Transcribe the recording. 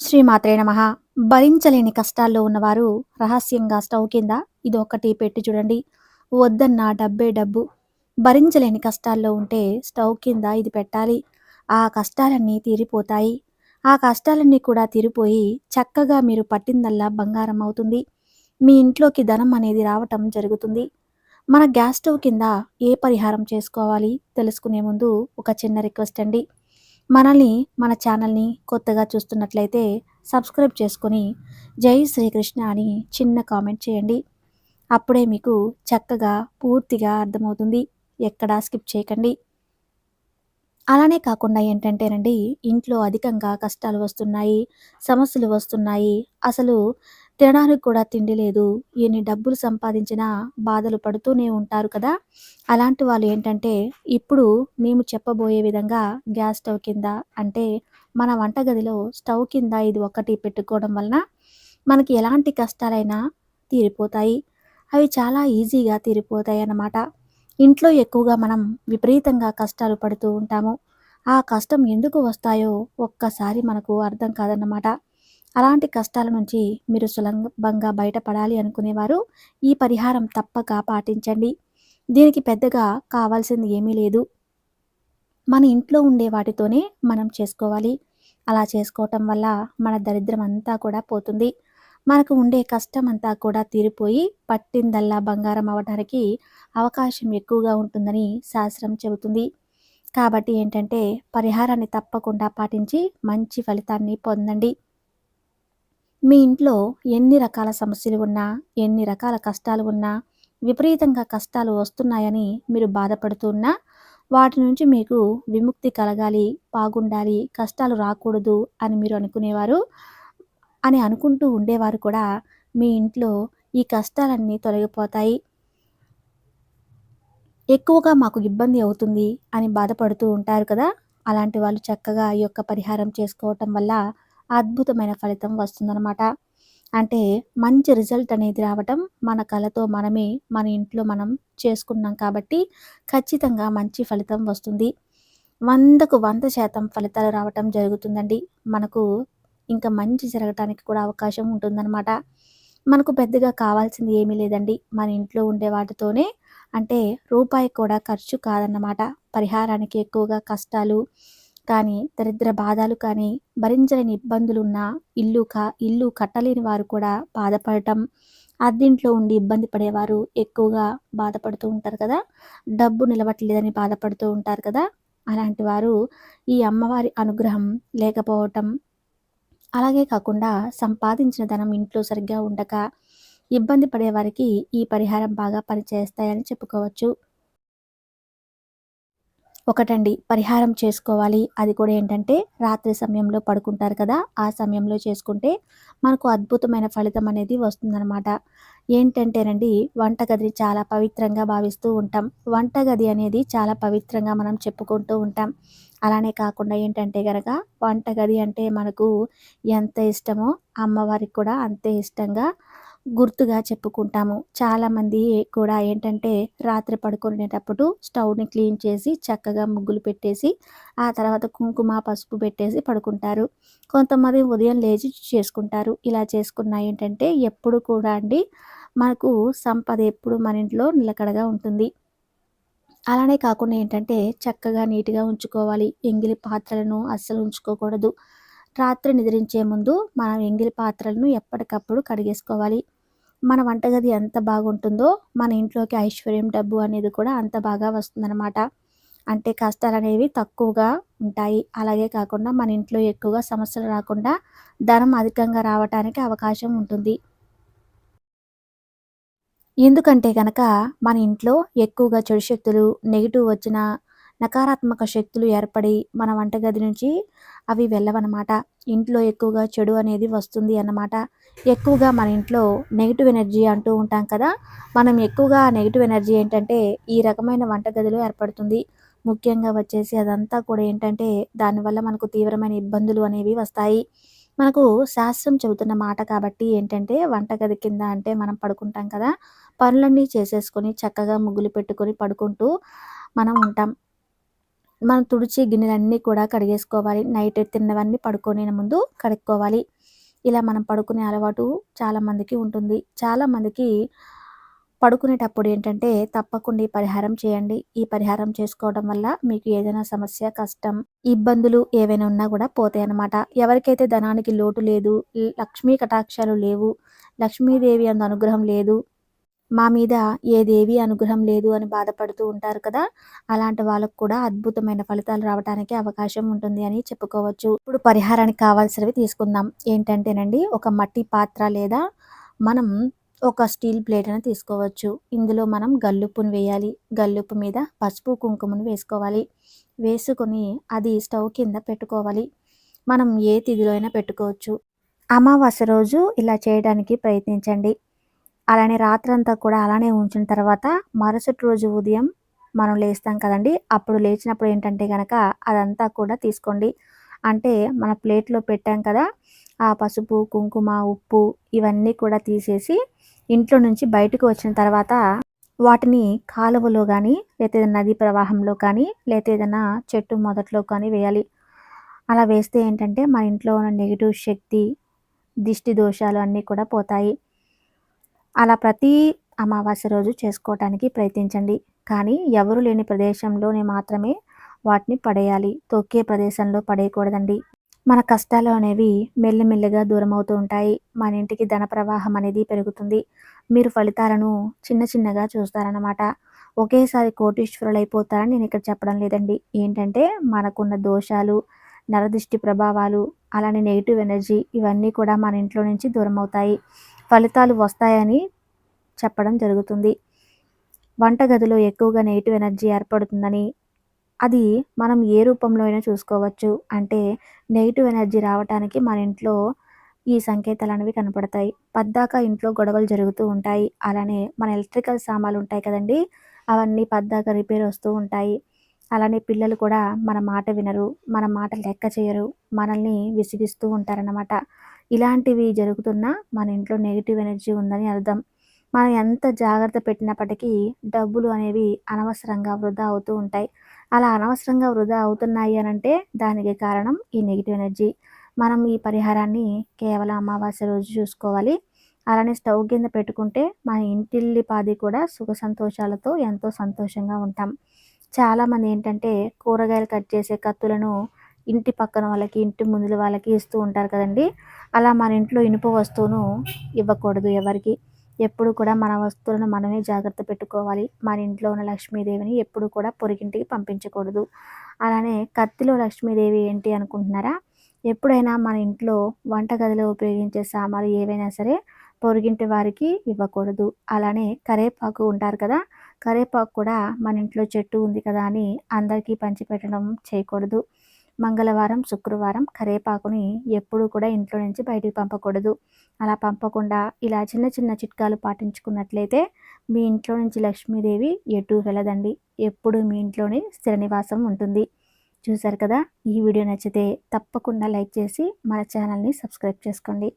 శ్రీమాత్రే నమ. భరించలేని కష్టాల్లో ఉన్నవారు రహస్యంగా స్టవ్ కింద ఇది ఒకటి పెట్టి చూడండి. వద్దన్న డబ్బే డబ్బు. భరించలేని కష్టాల్లో ఉంటే స్టవ్ కింద ఇది పెట్టాలి. ఆ కష్టాలన్నీ తీరిపోతాయి. ఆ కష్టాలన్నీ కూడా తీరిపోయి చక్కగా మీరు పట్టిందల్లా బంగారం అవుతుంది. మీ ఇంట్లోకి ధనం అనేది రావటం జరుగుతుంది. మన గ్యాస్ స్టవ్ కింద ఏ పరిహారం చేసుకోవాలి? తెలుసుకునే ముందు ఒక చిన్న రిక్వెస్ట్ అండి. మనల్ని మన ఛానల్ని కొత్తగా చూస్తున్నట్లయితే సబ్స్క్రైబ్ చేసుకొని జై శ్రీకృష్ణ అని చిన్న కామెంట్ చేయండి. అప్పుడే మీకు చక్కగా పూర్తిగా అర్థమవుతుంది. ఎక్కడా స్కిప్ చేయకండి. అలానే కాకుండా ఏంటంటేనండి ఇంట్లో అధికంగా కష్టాలు వస్తున్నాయి సమస్యలు వస్తున్నాయి. అసలు తినడానికి కూడా తిండి లేదు. ఎన్ని డబ్బులు సంపాదించినా బాధలు పడుతూనే ఉంటారు కదా. అలాంటి వాళ్ళు ఏంటంటే ఇప్పుడు మేము చెప్పబోయే విధంగా గ్యాస్ స్టవ్ కింద అంటే మన వంటగదిలో స్టవ్ కింద ఇది ఒకటి పెట్టుకోవడం వలన మనకి ఎలాంటి కష్టాలైనా తీరిపోతాయి. అవి చాలా ఈజీగా తీరిపోతాయి అన్నమాట. ఇంట్లో ఎక్కువగా మనం విపరీతంగా కష్టాలు పడుతూ ఉంటాము. ఆ కష్టం ఎందుకు వస్తాయో ఒక్కసారి మనకు అర్థం కాదన్నమాట. అలాంటి కష్టాల నుంచి మీరు సులభంగా బయటపడాలి అనుకునేవారు ఈ పరిహారం తప్పక పాటించండి. దీనికి పెద్దగా కావాల్సింది ఏమీ లేదు. మన ఇంట్లో ఉండే వాటితోనే మనం చేసుకోవాలి. అలా చేసుకోవటం వల్ల మన దరిద్రం అంతా కూడా పోతుంది. మనకు ఉండే కష్టం అంతా కూడా తీరిపోయి పట్టిందల్లా బంగారం అవ్వడానికి అవకాశం ఎక్కువగా ఉంటుందని శాస్త్రం చెబుతుంది. కాబట్టి ఏంటంటే పరిహారాన్ని తప్పకుండా పాటించి మంచి ఫలితాన్ని పొందండి. మీ ఇంట్లో ఎన్ని రకాల సమస్యలు ఉన్నా ఎన్ని రకాల కష్టాలు ఉన్నా విపరీతంగా కష్టాలు వస్తున్నాయని మీరు బాధపడుతున్నా వాటి నుంచి మీకు విముక్తి కలగాలి బాగుండాలి కష్టాలు రాకూడదు అని మీరు అనుకునేవారు అని అనుకుంటూ ఉండేవారు కూడా మీ ఇంట్లో ఈ కష్టాలన్నీ తొలగిపోతాయి. ఎక్కువగా మాకు ఇబ్బంది అవుతుంది అని బాధపడుతూ ఉంటారు కదా. అలాంటి వాళ్ళు చక్కగా ఈ యొక్క పరిహారం చేసుకోవటం వల్ల అద్భుతమైన ఫలితం వస్తుందన్నమాట. అంటే మంచి రిజల్ట్ అనేది రావటం మన కళతో మనమే మన ఇంట్లో మనం చేసుకున్నాం కాబట్టి ఖచ్చితంగా మంచి ఫలితం వస్తుంది. వందకు వంద శాతం ఫలితాలు రావటం జరుగుతుందండి. మనకు ఇంకా మంచి జరగటానికి కూడా అవకాశం ఉంటుందన్నమాట. మనకు పెద్దగా కావాల్సింది ఏమీ లేదండి. మన ఇంట్లో ఉండే వాటితోనే అంటే రూపాయి కూడా ఖర్చు కాదన్నమాట. పరిహారానికి ఎక్కువగా కష్టాలు కానీ దరిద్ర బాధలు కానీ భరించలేని ఇబ్బందులున్న ఇల్లు కా ఇల్లు కట్టలేని వారు కూడా బాధపడటం అద్దీంట్లో ఉండి ఇబ్బంది పడేవారు ఎక్కువగా బాధపడుతూ ఉంటారు కదా? డబ్బు నిలబట్టలేదని బాధపడుతూ ఉంటారు కదా? అలాంటి వారు ఈ అమ్మవారి అనుగ్రహం లేకపోవటం అలాగే కాకుండా సంపాదించిన ధనం ఇంట్లో సరిగ్గా ఉండక ఇబ్బంది పడేవారికి ఈ పరిహారం బాగా పనిచేస్తాయని చెప్పుకోవచ్చు. ఒకటండి పరిహారం చేసుకోవాలి. అది కూడా ఏంటంటే రాత్రి సమయంలో పడుకుంటారు కదా ఆ సమయంలో చేసుకుంటే మనకు అద్భుతమైన ఫలితం అనేది వస్తుందన్నమాట. ఏంటంటేనండి వంటగదిని చాలా పవిత్రంగా భావిస్తూ ఉంటాం. వంటగది అనేది చాలా పవిత్రంగా మనం చెప్పుకుంటూ ఉంటాం. అలానే కాకుండా ఏంటంటే కనుక వంటగది అంటే మనకు ఎంత ఇష్టమో అమ్మవారికి కూడా అంతే ఇష్టంగా గుర్తుగా చెప్పుకుంటాము. చాలామంది కూడా ఏంటంటే రాత్రి పడుకునేటప్పుడు స్టవ్ని క్లీన్ చేసి చక్కగా ముగ్గులు పెట్టేసి ఆ తర్వాత కుంకుమ పసుపు పెట్టేసి పడుకుంటారు. కొంతమంది ఉదయం లేచి చేసుకుంటారు. ఇలా చేసుకున్న ఏంటంటే ఎప్పుడు కూడా అండి మనకు సంపద ఎప్పుడు మన ఇంట్లో నిలకడగా ఉంటుంది. అలానే కాకుండా ఏంటంటే చక్కగా నీట్గా ఉంచుకోవాలి. ఎంగిలి పాత్రలను అస్సలు ఉంచుకోకూడదు. రాత్రి నిద్రించే ముందు మనం ఎంగిలి పాత్రలను ఎప్పటికప్పుడు కడిగేసుకోవాలి. మన వంటగది ఎంత బాగుంటుందో మన ఇంట్లోకి ఐశ్వర్యం డబ్బు అనేది కూడా అంత బాగా వస్తుందన్నమాట. అంటే కష్టాలు అనేవి తక్కువగా ఉంటాయి. అలాగే కాకుండా మన ఇంట్లో ఎక్కువగా సమస్యలు రాకుండా ధనం అధికంగా రావటానికి అవకాశం ఉంటుంది. ఎందుకంటే కనుక మన ఇంట్లో ఎక్కువగా చెడు శక్తులు నెగిటివ్ వచ్చిన నకారాత్మక శక్తులు ఏర్పడి మన వంటగది నుంచి అవి వెళ్ళవన్నమాట. ఇంట్లో ఎక్కువగా చెడు అనేది వస్తుంది అన్నమాట. ఎక్కువగా మన ఇంట్లో నెగిటివ్ ఎనర్జీ అంటూ ఉంటాం కదా మనం ఎక్కువగా నెగిటివ్ ఎనర్జీ ఏంటంటే ఈ రకమైన వంటగదిలో ఏర్పడుతుంది. ముఖ్యంగా వచ్చేసి అదంతా కూడా ఏంటంటే దానివల్ల మనకు తీవ్రమైన ఇబ్బందులు అనేవి వస్తాయి. మనకు శాస్త్రం చెబుతున్న మాట కాబట్టి ఏంటంటే వంటగది కింద అంటే మనం పడుకుంటాం కదా పనులన్నీ చేసేసుకొని చక్కగా ముగ్గులు పెట్టుకొని పడుకుంటూ మనం ఉంటాం. మనం తుడిచి గిన్నెలన్నీ కూడా కడిగేసుకోవాలి. నైట్ తిన్నవన్నీ పడుకునే ముందు కడుక్కోవాలి. ఇలా మనం పడుకునే అలవాటు చాలామందికి ఉంటుంది. చాలామందికి పడుకునేటప్పుడు ఏంటంటే తప్పకుండా ఈ పరిహారం చేయండి. ఈ పరిహారం చేసుకోవడం వల్ల మీకు ఏదైనా సమస్య కష్టం ఇబ్బందులు ఏవైనా ఉన్నా కూడా పోతాయి అన్నమాట ఎవరికైతే ధనానికి లోటు లేదు లక్ష్మీ కటాక్షాలు లేవు లక్ష్మీదేవి అందు అనుగ్రహం లేదు మా మీద ఏ దేవి అనుగ్రహం లేదు అని బాధపడుతూ ఉంటారు కదా అలాంటి వాళ్ళకు కూడా అద్భుతమైన ఫలితాలు రావడానికి అవకాశం ఉంటుంది అని చెప్పుకోవచ్చు. ఇప్పుడు పరిహారానికి కావాల్సినవి తీసుకుందాం. ఏంటంటేనండి ఒక మట్టి పాత్ర లేదా మనం ఒక స్టీల్ ప్లేట్ అని తీసుకోవచ్చు. ఇందులో మనం గల్లుప్పును వేయాలి. గల్లుప్పు మీద పసుపు కుంకుమను వేసుకోవాలి. వేసుకొని అది స్టవ్ కింద పెట్టుకోవాలి. మనం ఏ తిథిలో అయినా పెట్టుకోవచ్చు. అమావాస్య రోజు ఇలా చేయడానికి ప్రయత్నించండి. అలానే రాత్రంతా కూడా అలానే ఉంచిన తర్వాత మరుసటి రోజు ఉదయం మనం లేస్తాం కదండి. అప్పుడు లేచినప్పుడు ఏంటంటే కనుక అదంతా కూడా తీసుకోండి. అంటే మన ప్లేట్లో పెట్టాం కదా ఆ పసుపు కుంకుమ ఉప్పు ఇవన్నీ కూడా తీసేసి ఇంట్లో నుంచి బయటకు వచ్చిన తర్వాత వాటిని కాలువలో కానీ లేకపోతే నది ప్రవాహంలో కానీ లేకపోతే ఏదైనా చెట్టు మొదట్లో కానీ వేయాలి. అలా వేస్తే ఏంటంటే మన ఇంట్లో ఉన్న నెగిటివ్ శక్తి దిష్టి దోషాలు అన్నీ కూడా పోతాయి. అలా ప్రతి అమావాస్య రోజు చేసుకోవటానికి ప్రయత్నించండి. కానీ ఎవరు లేని ప్రదేశంలోనే మాత్రమే వాటిని పడేయాలి. తొక్కే ప్రదేశంలో పడేయకూడదండి. మన కష్టాలు అనేవి మెల్లమెల్లగా దూరం అవుతూ ఉంటాయి. మన ఇంటికి ధన ప్రవాహం అనేది పెరుగుతుంది. మీరు ఫలితాలను చిన్న చిన్నగా చూస్తారన్నమాట. ఒకేసారి కోటీశ్వరులు అయిపోతారని నేను ఇక్కడ చెప్పడం లేదండి. ఏంటంటే మనకున్న దోషాలు నరదృష్టి ప్రభావాలు అలానే నెగిటివ్ ఎనర్జీ ఇవన్నీ కూడా మన ఇంట్లో నుంచి దూరం అవుతాయి ఫలితాలు వస్తాయని చెప్పడం జరుగుతుంది. వంటగదిలో ఎక్కువగా నెగిటివ్ ఎనర్జీ ఏర్పడుతుందని అది మనం ఏ రూపంలో అయినా చూసుకోవచ్చు. అంటే నెగిటివ్ ఎనర్జీ రావటానికి మన ఇంట్లో ఈ సంకేతాలు అనేవి కనపడతాయి. పద్దాక ఇంట్లో గొడవలు జరుగుతూ ఉంటాయి. అలానే మన ఎలక్ట్రికల్ సామాన్లు ఉంటాయి కదండి అవన్నీ పద్దాక రిపేర్ వస్తూ ఉంటాయి. అలానే పిల్లలు కూడా మన మాట వినరు మన మాట లెక్క చేయరు మనల్ని విసిగిస్తూ ఉంటారన్నమాట. ఇలాంటివి జరుగుతున్నా మన ఇంట్లో నెగిటివ్ ఎనర్జీ ఉందని అర్థం. మనం ఎంత జాగ్రత్త పెట్టినప్పటికీ డబ్బులు అనేవి అనవసరంగా వృధా అవుతూ ఉంటాయి. అలా అనవసరంగా వృధా అవుతున్నాయి అని అంటే దానికి కారణం ఈ నెగిటివ్ ఎనర్జీ మనం ఈ పరిహారాన్ని కేవలం అమావాస్య రోజు చూసుకోవాలి. అలానే స్టవ్ కింద పెట్టుకుంటే మన ఇంటిల్లి పాది కూడా సుఖ సంతోషాలతో ఎంతో సంతోషంగా ఉంటాం. చాలామంది ఏంటంటే కూరగాయలు కట్ చేసే కత్తులను ఇంటి పక్కన వాళ్ళకి ఇంటి ముందుల వాళ్ళకి ఇస్తూ ఉంటారు కదండి. అలా మన ఇంట్లో ఇనుప వస్తువును ఇవ్వకూడదు ఎవరికి. ఎప్పుడు కూడా మన వస్తువులను మనమే జాగ్రత్త పెట్టుకోవాలి. మన ఇంట్లో ఉన్న లక్ష్మీదేవిని ఎప్పుడు కూడా పొరిగింటికి పంపించకూడదు. అలానే కత్తిలో లక్ష్మీదేవి ఏంటి అనుకుంటున్నారా? ఎప్పుడైనా మన ఇంట్లో వంటగదిలో ఉపయోగించే సామాన్లు ఏవైనా సరే పొరిగింటి వారికి ఇవ్వకూడదు. అలానే కరేపాకు ఉంటారు కదా కరేపాకు కూడా మన ఇంట్లో చెట్టు ఉంది కదా అని అందరికీ పంచిపెట్టడం చేయకూడదు. మంగళవారం శుక్రవారం కరేపాకుని ఎప్పుడూ కూడా ఇంట్లో నుంచి బయటికి పంపకూడదు. అలా పంపకుండా ఇలా చిన్న చిన్న చిట్కాలు పాటించుకున్నట్లయితే మీ ఇంట్లో నుంచి లక్ష్మీదేవి ఎటు వెళ్ళదండి. ఎప్పుడు మీ ఇంట్లోనే స్థిర నివాసం ఉంటుంది. చూశారు కదా? ఈ వీడియో నచ్చితే తప్పకుండా లైక్ చేసి మన ఛానల్ని సబ్స్క్రైబ్ చేసుకోండి.